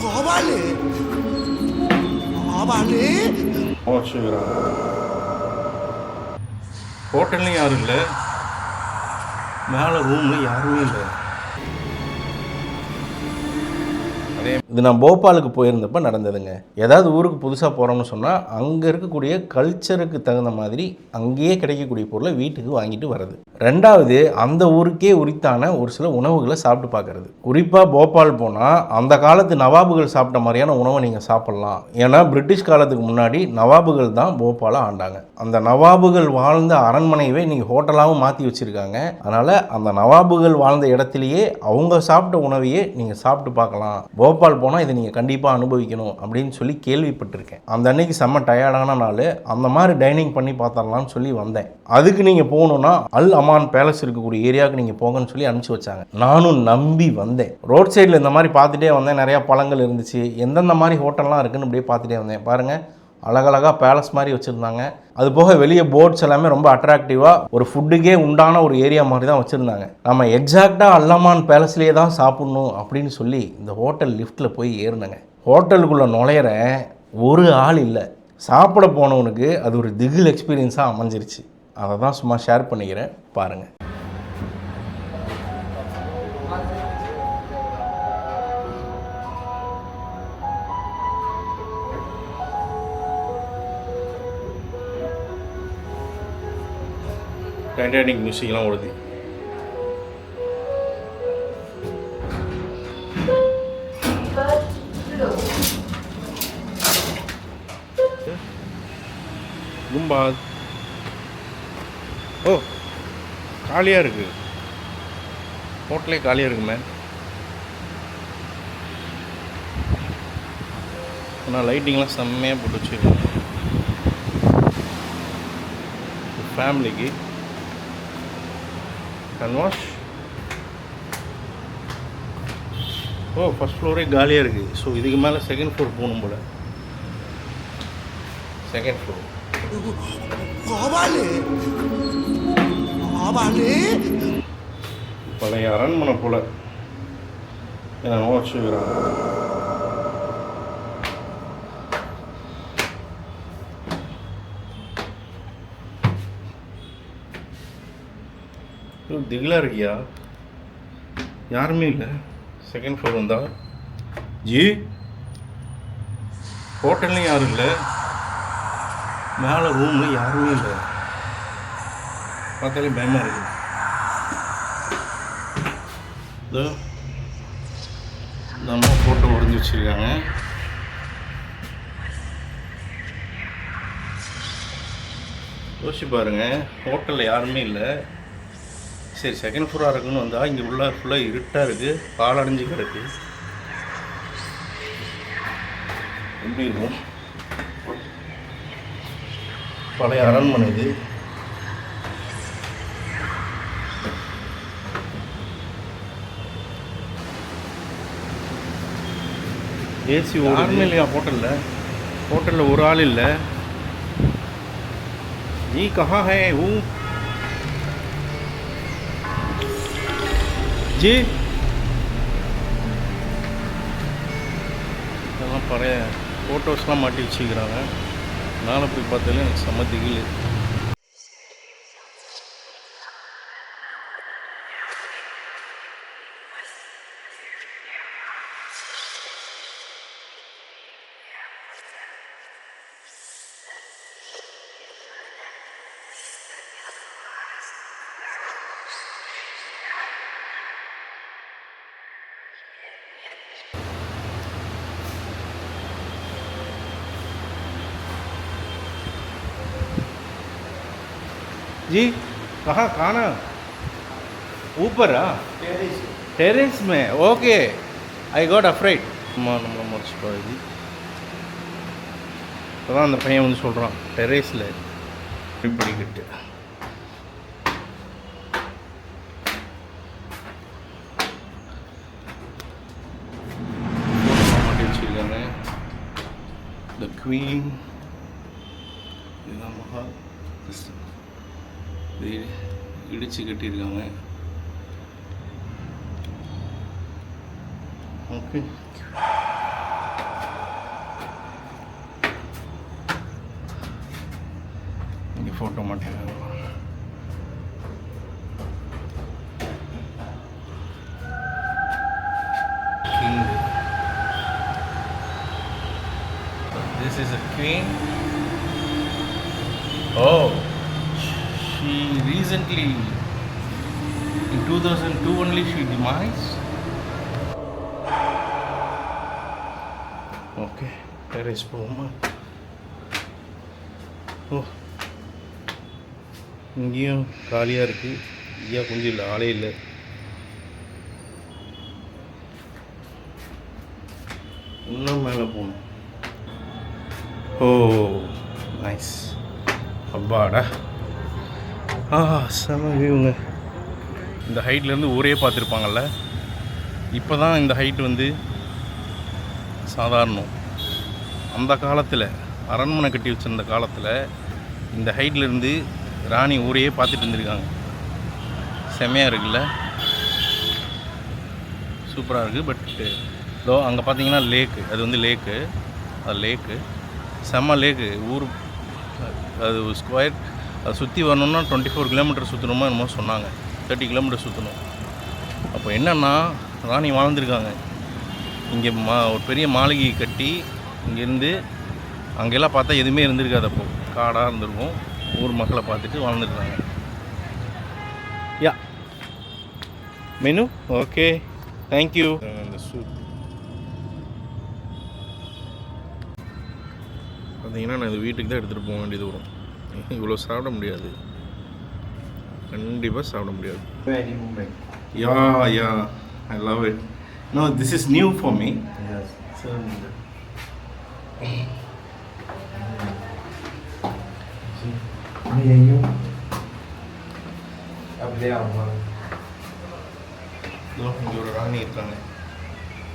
கோபாலு கோபாலு ஹோட்டல்லையும் யாரும் இல்லை மேலே ரூமில் யாருமே இல்லை அதே இது நான் போபாலுக்கு போயிருந்தப்ப நடந்ததுங்க. ஏதாவது ஊருக்கு புதுசாக போகிறோம்னு சொன்னால் அங்கே இருக்கக்கூடிய கல்ச்சருக்கு தகுந்த மாதிரி அங்கேயே கிடைக்கக்கூடிய பொருளை வீட்டுக்கு வாங்கிட்டு வர்றது. ரெண்டாவது அந்த ஊருக்கே உரித்தான ஒரு சில உணவுகளை சாப்பிட்டு பார்க்கறது. குறிப்பாக போபால் போனால் அந்த காலத்து நவாபுகள் சாப்பிட்ட மாதிரியான உணவை நீங்கள் சாப்பிட்லாம். ஏன்னா பிரிட்டிஷ் காலத்துக்கு முன்னாடி நவாபுகள் தான் போபாலை ஆண்டாங்க. அந்த நவாபுகள் வாழ்ந்த அரண்மனையவே நீங்கள் ஹோட்டலாகவும் மாற்றி வச்சுருக்காங்க. அதனால் அந்த நவாபுகள் வாழ்ந்த இடத்துலையே அவங்க சாப்பிட்ட உணவையே நீங்கள் சாப்பிட்டு பார்க்கலாம். போபால் போனால் இதை நீங்கள் கண்டிப்பாக அனுபவிக்கணும் அப்படின்னு சொல்லி கேள்விப்பட்டிருக்கேன். அந்த அன்னைக்கு செம்ம டயர்டான நாள். அந்த மாதிரி டைனிங் பண்ணி பார்த்தரலாம்னு சொல்லி வந்தேன். அதுக்கு நீங்கள் போகணுன்னா அல் அமான் பேலஸ் இருக்கக்கூடிய ஏரியாவுக்கு நீங்கள் போங்கன்னு சொல்லி அனுப்பிச்சி வச்சாங்க. நானும் நம்பி வந்தேன். ரோட் சைடில் இந்த மாதிரி பார்த்துட்டே வந்தேன். நிறையா பழங்கள் இருந்துச்சு. எந்தெந்த மாதிரி ஹோட்டல்லாம் இருக்குன்னு அப்படியே பார்த்துட்டே வந்தேன். பாருங்கள் அழகழகாக பேலஸ் மாதிரி வச்சுருந்தாங்க. அது போக வெளியே போர்ட்ஸ் எல்லாமே ரொம்ப அட்ராக்டிவாக ஒரு ஃபுட்டுக்கே உண்டான ஒரு ஏரியா மாதிரி தான் வச்சுருந்தாங்க. நம்ம எக்ஸாக்டாக அல்லமான் பேலஸ்லேயே தான் சாப்பிட்ணும் அப்படின்னு சொல்லி இந்த ஹோட்டல் லிஃப்ட்டில் போய் ஏறினேங்க. ஹோட்டலுக்குள்ளே நுழையிற ஒரு ஆள் இல்லை. சாப்பிட போனவனுக்கு அது ஒரு திகில் எக்ஸ்பீரியன்ஸாக அமைஞ்சிருச்சு. அதை தான் சும்மா ஷேர் பண்ணிக்கிறேன். பாருங்கள் டைட்டானிக் மியூசிக்லாம் ஓடுது. கும்பாத் ஓ காலியாக இருக்கு. ஹோட்டலே காலியாக இருக்குமே ஆனால் லைட்டிங்லாம் செம்மையாக போட்டு வச்சுருக்கேன் ஃபேமிலிக்கு கன்வாஷ் ஓ ஃபஸ்ட் ஃப்ளோரே காலியாக இருக்குது ஸோ இதுக்கு மேலே செகண்ட் ஃப்ளோர் போகணும் போல். செகண்ட் ஃப்ளோர் பழைய அரண்மனை போல். என்னமோ வச்சுக்கிறாங்க ஐயோ, திகிலாக இருக்கியா? யாருமே இல்லை. செகண்ட் ஃப்ளோர் வந்தா. ஜி? ஹோட்டல்லையும் யாரும் இல்லை. மேலே ரூமில் யாருமே இல்லை. பார்த்தாலே பயமாக இருக்குது இதோ நம்ம ஃபோட்டோ உடஞ்சி வச்சுருக்காங்க. யோசிச்சு பாருங்கள் ஹோட்டலில் யாருமே இல்லை. சரி செகண்ட் ஃப்ளோராக இருக்குன்னு வந்தால் இங்கே உள்ள ஃபுல்லாக இருட்டாக இருக்குது பாலடைஞ்சு கிடக்கு. எப்படி இருக்கும்? பழைய அரண்மனை இது. ஏசி யாருமே இல்லையா ஹோட்டலில்? ஹோட்டலில் ஒரு ஆள் இல்லை. நீ கஹா ஹே ஊ ஜி இதெல்லாம் பழைய ஃபோட்டோஸ்லாம் மாட்டி வச்சுக்கிறாங்க நானும் போய் பார்த்தாலே எனக்கு செம்ம திகில். जी कहाँ खाना ऊपर आ टेरेस में ओके ஐ காட் அஃப்ரைட் அம்மா நம்மளை முடிச்சுப்பா இது இப்போதான் அந்த பையன் வந்து சொல்கிறான் டெரேஸில் படிக்கட்டு மாட்டி வச்சுருக்காங்க த குவீன் இதுதான் மகா இது இடித்து கட்டியிருக்காங்க இங்கே ஃபோட்டோ மாட்டேன். This is a queen. Oh, she recently, in 2002 only, she demised. Okay, there is போமா ஓ oh. இங்கேயும் காலியாக இருக்குது ஐயா கொஞ்சம் இல்லை ஆளே இல்லை. இன்னும் மேலே போகணும். ஓ நைஸ் அப்பாடா. ஆ செம வியூங்க இந்த ஹைட்லேருந்து ஊரே பார்த்துருப்பாங்கல்ல? இப்போ தான் இந்த ஹைட் வந்து சாதாரணம். அந்த காலத்தில் அரண்மனை கட்டி வச்சிருந்த காலத்தில் இந்த ஹைட்லேருந்து ராணி ஊரையே பார்த்துட்டு இருந்திருக்காங்க செமையாக இருக்குல்ல? சூப்பராக இருக்குது பட் இதோ அங்கே பார்த்தீங்கன்னா லேக்கு அது வந்து லேக்கு அது லேக்கு செம்ம லேக்கு ஊர் அது ஸ்கொயர் சுற்றி வரணுன்னா டுவெண்ட்டி ஃபோர் கிலோமீட்டர் சுற்றணுமோ என்னமோ சொன்னாங்க. தேர்ட்டி கிலோமீட்டர் சுற்றணும் அப்போ என்னென்னா ராணி வாழ்ந்துருக்காங்க. இங்கே மா ஒரு பெரிய மாளிகை கட்டி இங்கேருந்து அங்கெல்லாம் பார்த்தா எதுவுமே இருந்திருக்காது அப்போ. காடாக இருந்திருக்கும். ஊர் மக்களை பார்த்துட்டு வாழ்ந்துருக்காங்க. Yeah. Menu? Okay. Thank you அந்த சூப் பார்த்தீங்கன்னா நான் இது வீட்டுக்கு தான் எடுத்துகிட்டு போக வேண்டியது வரும். இவ்வளோ சாப்பிட முடியாது கண்டிப்பாக சாப்பிட முடியாது Very moving. Yeah yeah I love it no this is new for me Yes. So, Me you. अब ले आऊँगा இங்கே ஒரு ராணி இருக்காங்க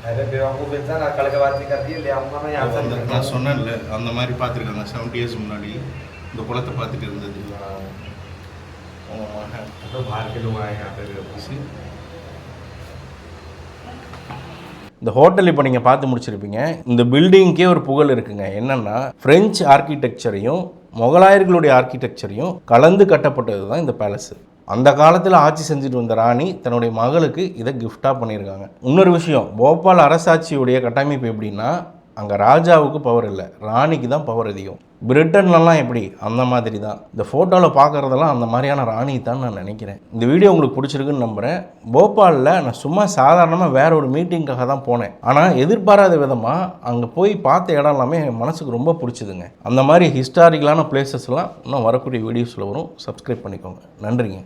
अरे बेवकूफ़ इंसान अकड़ के बात नहीं करती है ले आऊँगा मैं यहाँ அந்த से நான் சொன்னேன்ல அந்த மாதிரி பார்த்துருக்காங்க செவன்ட்டி இயர்ஸ் முன்னாடி இந்த குளத்தை பார்த்துட்டு இருந்தது. இந்த ஹோட்டல் இப்போ நீங்கள் பார்த்து முடிச்சிருப்பீங்க. இந்த பில்டிங்க்கே ஒரு புகழ் இருக்குங்க. என்னென்னா ஃப்ரெஞ்சு ஆர்கிடெக்சரையும் முகலாயர்களுடைய ஆர்கிடெக்சரையும் கலந்து கட்டப்பட்டது தான் இந்த பேலஸு அந்த காலத்தில் ஆட்சி செஞ்சுட்டு வந்த ராணி தன்னுடைய மகளுக்கு இதை கிஃப்டாக பண்ணியிருக்காங்க. இன்னொரு விஷயம் போபால் அரசாட்சியுடைய கட்டமைப்பு எப்படின்னா அங்கே ராஜாவுக்கு பவர் இல்லை. ராணிக்கு தான் பவர் அதிகம். பிரிட்டன்லலாம் எப்படி? அந்த மாதிரி தான் இந்த ஃபோட்டோவில் பார்க்குறதெல்லாம் அந்த மாதிரியான ராணி தான் நான் நினைக்கிறேன். இந்த வீடியோ உங்களுக்கு பிடிச்சிருக்குன்னு நம்புகிறேன் போபாலில் நான் சும்மா சாதாரணமாக வேற ஒரு மீட்டிங்காக தான் போனேன். ஆனால் எதிர்பாராத விதமாக அங்கே போய் பார்த்த இடம் எல்லாமே என் மனசுக்கு ரொம்ப பிடிச்சிதுங்க. அந்த மாதிரி ஹிஸ்டாரிக்கலான பிளேசஸ்லாம் இன்னும் வரக்கூடிய வீடியோஸில் வரும். சப்ஸ்கிரைப் பண்ணிக்கோங்க. நன்றிங்க.